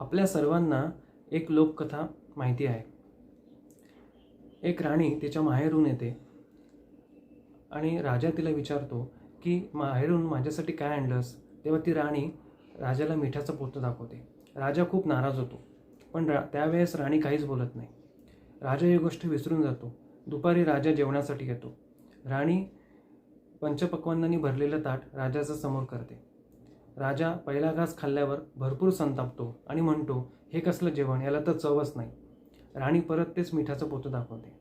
आपल्या सर्वांना एक लोककथा माहिती आहे. एक राणी तिच्या माहेरून येते आणि राजा तिला विचारतो की माहेरून माझ्यासाठी काय आणलंस? तेव्हा ती राणी राजाला मिठाचं पोतं दाखवते. राजा खूप नाराज होतो पण रा त्यावेळेस राणी काहीच बोलत नाही. राजा ही गोष्ट विसरून जातो. दुपारी राजा जेवणासाठी येतो. राणी पंचपक्वांनांनी भरलेलं ताट राजाच्या समोर करते. राजा पहिला घास खाल्ल्यावर भरपूर संतापतो आणि म्हणतो हे कसलं जेवण? याला तर चवच नाही. राणी परत तेच मिठाचं पोतं दाखवते.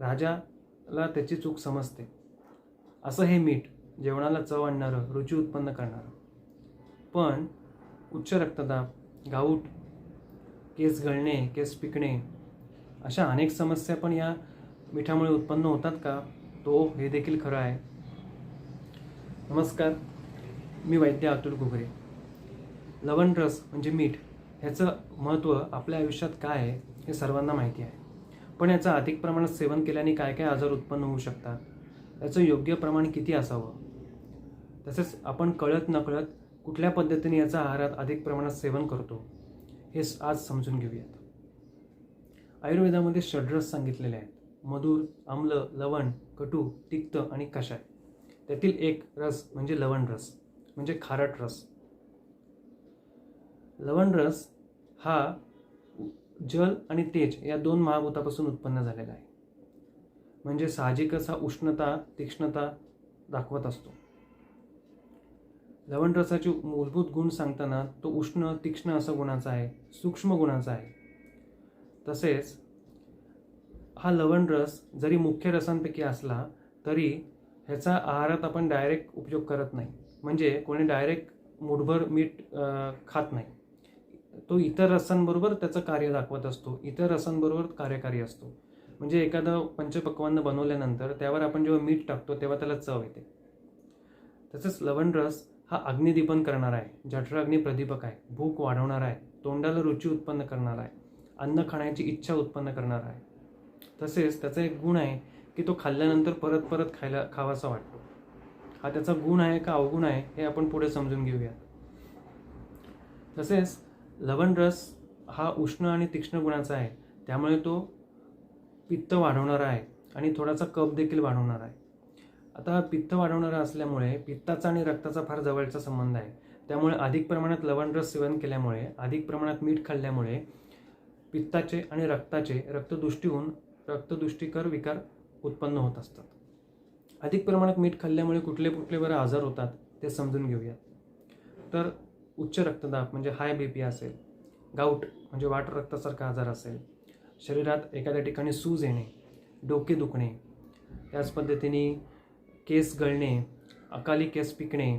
राजाला त्याची चूक समजते. असं हे मीठ जेवणाला चव आणणारं रुची उत्पन्न करणारं. पण उच्च रक्तदाब गाऊट केस गळणे केस पिकणे अशा अनेक समस्या पण या मिठामुळे उत्पन्न होतात का? तो हे देखील खरं आहे. नमस्कार. मी वैद्य अतुल घुगरे लवण रस म्हणजे मीठ ह्याचं महत्त्व आपल्या आयुष्यात काय आहे हे सर्वांना माहिती आहे. पण याचं अधिक प्रमाणात सेवन केल्याने काय काय आजार उत्पन्न होऊ शकतात? याचं योग्य प्रमाण किती असावं? तसेच आपण कळत नकळत कुठल्या पद्धतीने याचा आहारात अधिक प्रमाणात सेवन करतो हे आज समजून घेऊयात. आयुर्वेदामध्ये षड्रस सांगितलेले आहेत. मधुर आम्ल लवण कटू तिक्त आणि कषाय. त्यातील एक रस म्हणजे लवण रस. म्हणजे खारट रस लवण रस हा जल आणि तेज या दोन महाभूतापासून उत्पन्न झालेला आहे. म्हणजे साहजिकच हा उष्णता तीक्ष्णता दाखवत असतो. लवण रसाचे मूलभूत गुण सांगताना तो उष्ण तीक्ष्ण असा गुणाचा आहे सूक्ष्म गुणाचा आहे. तसेच हा लवण रस जरी मुख्य रसांपैकी असला तरी ह्याचा आहारात आपण डायरेक्ट उपयोग करत नाही. म्हणजे कोणी डायरेक्ट मुठभर मीठ खात नाही. तो इतर रसांबरोबर त्याचं कार्य दाखवत असतो. इतर रसांबरोबर कार्यकारी असतो. म्हणजे एखादं पंचपक्वान्न बनवल्यानंतर त्यावर आपण जेव्हा मीठ टाकतो तेव्हा त्याला चव येते. तसेच लवण रस हा अग्निदीपन करणारा आहे. जठराग्नी प्रदीपक आहे. भूक वाढवणारा आहे. तोंडाला रुची उत्पन्न करणारा आहे. अन्न खाण्याची इच्छा उत्पन्न करणारा आहे. तसेच त्याचा एक गुण आहे की तो खाल्ल्यानंतर परत परत खायला खावासा वाटतो. हा त्याचा गुण आहे का अवगुण आहे हे आपण पुढे समजून घेऊया. तसेच लवण रस हा उष्ण आणि तीक्ष्ण गुणाचा आहे. त्यामुळे तो पित्त वाढवणारा आहे आणि थोडासा कप देखील वाढवणार आहे. आता पित्त वाढवणारा असल्यामुळे पित्ताचा आणि रक्ताचा फार जवळचा संबंध आहे. त्यामुळे अधिक प्रमाणात लवण रस सेवन केल्यामुळे अधिक प्रमाणात मीठ खाल्ल्यामुळे पित्ताचे आणि रक्ताचे रक्तदुष्टी होऊन रक्तदुष्टीकर विकार उत्पन्न होत असतात. अधिक प्रमाणात मीठ खाल्ल्यामुळे कुठले कुठले बरं आजार होतात ते समजून घेऊयात. तर उच्च रक्तदाब म्हणजे हाय बी पी असेल गाऊट म्हणजे वाट रक्तासारखा आजार असेल शरीरात एखाद्या ठिकाणी सूज येणे डोके दुखणे त्याच पद्धतीने केस गळणे अकाली केस पिकणे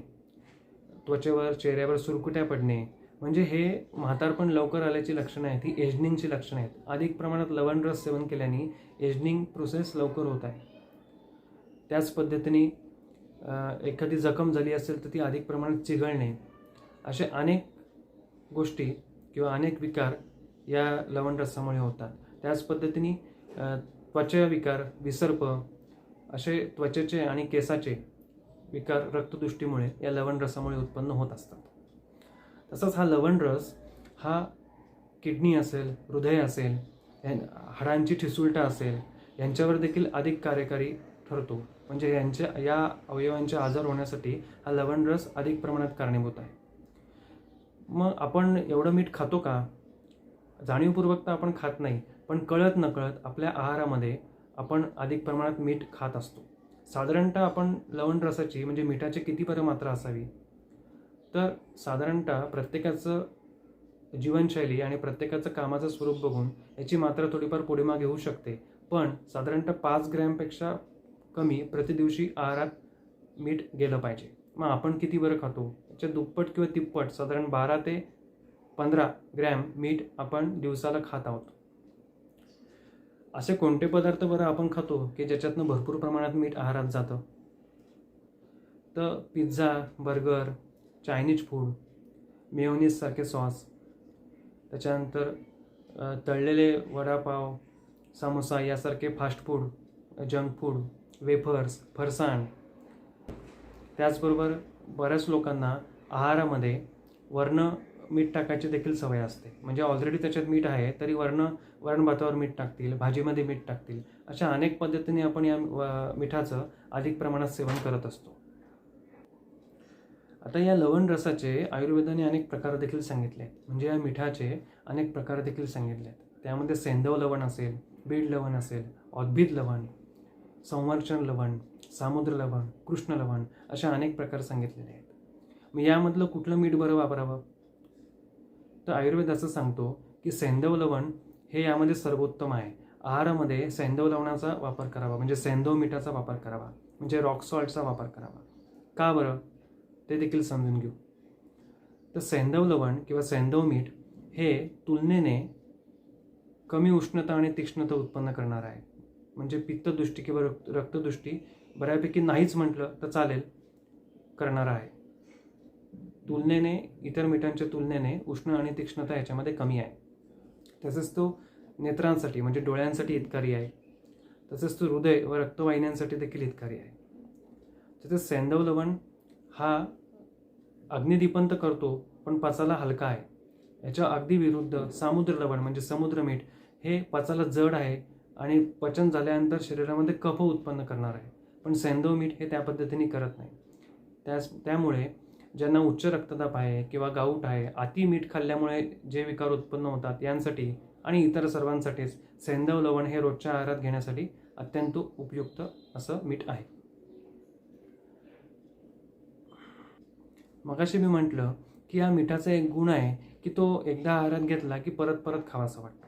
त्वचेवर चेहऱ्यावर सुरकुट्या पडणे म्हणजे हे म्हातारपण लवकर आल्याची लक्षणं आहेत ही एजनिंगची लक्षणं आहेत. अधिक प्रमाणात लवण रस सेवन केल्याने एजनिंग प्रोसेस लवकर होत आहे. त्याच पद्धतीने एखादी जखम झाली असेल तर ती अधिक प्रमाणात चिघळणे असे अनेक गोष्टी किंवा अनेक विकार या लवण रसामुळे होतात. त्याच पद्धतीने त्वचा विकार विसर्प असे त्वचेचे आणि केसाचे विकार रक्तदृष्टीमुळे या लवण रसामुळे उत्पन्न होत असतात. तसंच हा लवण रस हा किडनी असेल हृदय असेल हाडांची ठिसूळटा असेल यांच्यावर देखील अधिक कार्यकारी ठरतो. म्हणजे यांच्या या अवयवांचे आजार होण्यासाठी हा लवण रस अधिक प्रमाणात कारणीभूत आहे. मग आपण एवढं मीठ खातो का? जाणीवपूर्वक तर आपण खात नाही पण कळत नकळत आपल्या आहारामध्ये आपण अधिक प्रमाणात मीठ खात असतो. साधारणतः आपण लवण रसाची म्हणजे मिठाची किती बरं मात्रा असावी? तर साधारणतः प्रत्येकाचं जीवनशैली आणि प्रत्येकाचं कामाचं स्वरूप बघून याची मात्रा थोडीफार पुढे मागे होऊ शकते. पण साधारणतः पाच ग्रॅमपेक्षा कमी प्रतिदिवशी आहारात मीठ गेलं पाहिजे. मग आपण किती बरं खातो? याच्या दुप्पट किंवा तिप्पट साधारण बारा ते पंधरा ग्रॅम मीठ आपण दिवसाला खात आहोत. असे कोणते पदार्थ बरं आपण खातो की ज्याच्यातनं भरपूर प्रमाणात मीठ आहारात जातं? तर पिझ्झा बर्गर चायनीज फूड मेयोनीजसारखे सॉस त्याच्यानंतर तळलेले वडापाव समोसा यासारखे fast food junk food wafers farsan. त्याचबरोबर बऱ्याच लोकांना आहारामध्ये वर्ण मीठ टाकायची देखील सवय असते. म्हणजे ऑलरेडी त्याच्यात मीठ आहे तरी वर्ण वरण भातावर मीठ टाकतील भाजीमध्ये मीठ टाकतील. अशा अनेक पद्धतीने आपण या मिठाचं अधिक प्रमाणात सेवन करत असतो. आता या लवण रसाचे आयुर्वेदाने अनेक प्रकार देखील सांगितले. आहेत म्हणजे या मिठाचे अनेक प्रकार देखील सांगितले. आहेत त्यामध्ये सेंधव लवण असेल बीड लवण असेल औद्भिद लवण संवर्षण लवण सामुद्र लवण कृष्ण लवण अशा अनेक प्रकार सांगितलेले आहेत. मग यामधलं कुठलं मीठ बरं वापरावं? तर आयुर्वेद असं सांगतो की सैंधव लवण हे यामध्ये सर्वोत्तम आहे. आहारामध्ये सैंधव लवणाचा वापर करावा म्हणजे सैंधव मिठाचा वापर करावा म्हणजे रॉक सॉल्टचा वापर करावा. का बरं? ते देखील समजून घेऊ. तर सैंधव लवण किंवा सैंधव मीठ हे तुलनेने कमी उष्णता आणि तीक्ष्णता उत्पन्न करणार आहे. म्हणजे पित्तदृष्टी किंवा रक्त रक्तदृष्टी बऱ्यापैकी नाहीच म्हटलं तर चालेल करणारा आहे. तुलनेने इतर मिठांच्या तुलनेने उष्ण आणि तीक्ष्णता याच्यामध्ये कमी आहे. तसेच तो नेत्रांसाठी म्हणजे डोळ्यांसाठी हितकारी आहे. तसेच तो हृदय व रक्तवाहिन्यांसाठी देखील हितकारी आहे. तसेच सैंधव लवण हा अग्निदीपंत करतो पण पचाला हलका आहे. याच्या अगदी विरुद्ध सामुद्र लवण म्हणजे समुद्र मीठ हे पचाला जड आहे. आणि पचन झाल्यानंतर शरीरामध्ये कफ उत्पन्न करणार आहे. पण सेंदो मीठ हे त्या पद्धतीने करत नाही. त्यास त्यामुळे ज्यांना उच्च रक्तदाब आहे किंवा गाऊट आहे अति मीठ खाल्ल्यामुळे जे विकार उत्पन्न होतात यांसाठी आणि इतर सर्वांसाठीच सेंदव लवण हे रोजच्या आहारात घेण्यासाठी अत्यंत उपयुक्त असं मीठ आहे. मगाशी मी म्हटलं की या मिठाचा एक गुण आहे की तो एकदा आहारात घेतला की परत परत खावासा वाटतो.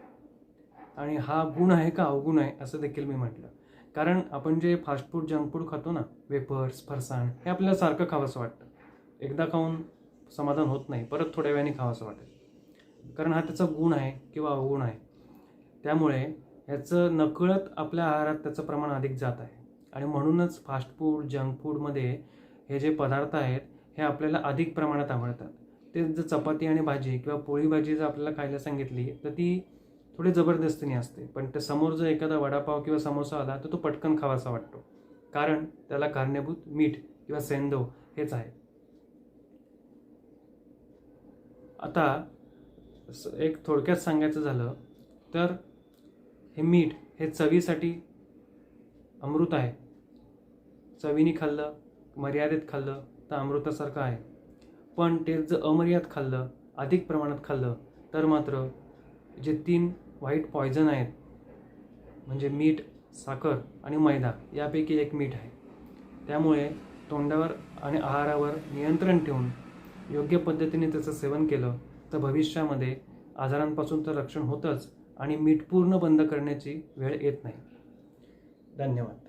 आणि हा गुण आहे का अवगुण आहे असं देखील मी म्हटलं. कारण आपण जे फास्ट फूड जंक फूड खातो ना वेफर्स फरसाण हे आपल्याला सारखं खावंसं वाटतं. एकदा खाऊन समाधान होत नाही परत थोड्या वेळाने खावंसं वाटेल. कारण हा त्याचा गुण आहे किंवा अवगुण आहे. त्यामुळे ह्याचं नकळत आपल्या आहारात त्याचं प्रमाण अधिक जात आहे. आणि म्हणूनच फास्ट फूड जंक फूडमध्ये हे जे पदार्थ आहेत हे आपल्याला अधिक प्रमाणात आवडतात. ते जर चपाती आणि भाजी किंवा पोळी भाजी जर आपल्याला खायला सांगितली तर ती थोडी जबरदस्तीने असते. पण त्या समोर जर एखादा वडापाव किंवा समोसा आला तर तो पटकन खावासा वाटतो. कारण त्याला कारणीभूत मीठ किंवा सेंदव हेच आहे. आता स- एक थोडक्यात सांगायचं झालं तर हे मीठ हे चवीसाठी अमृत आहे. चवीने खाल्लं मर्यादेत खाल्लं तर अमृतासारखं आहे. पण ते जर अमर्याद खाल्लं अधिक प्रमाणात खाल्लं तर मात्र जे तीन व्हाईट पॉयझन आहेत. म्हणजे मीठ साखर आणि मैदा यापैकी एक मीठ आहे. त्यामुळे तोंडावर आणि आहारावर नियंत्रण ठेवून योग्य पद्धतीने त्याचं सेवन केलं तर भविष्यामध्ये आजारांपासून तर रक्षण होतंच आणि मीठ पूर्ण बंद करण्याची वेळ येत नाही. धन्यवाद.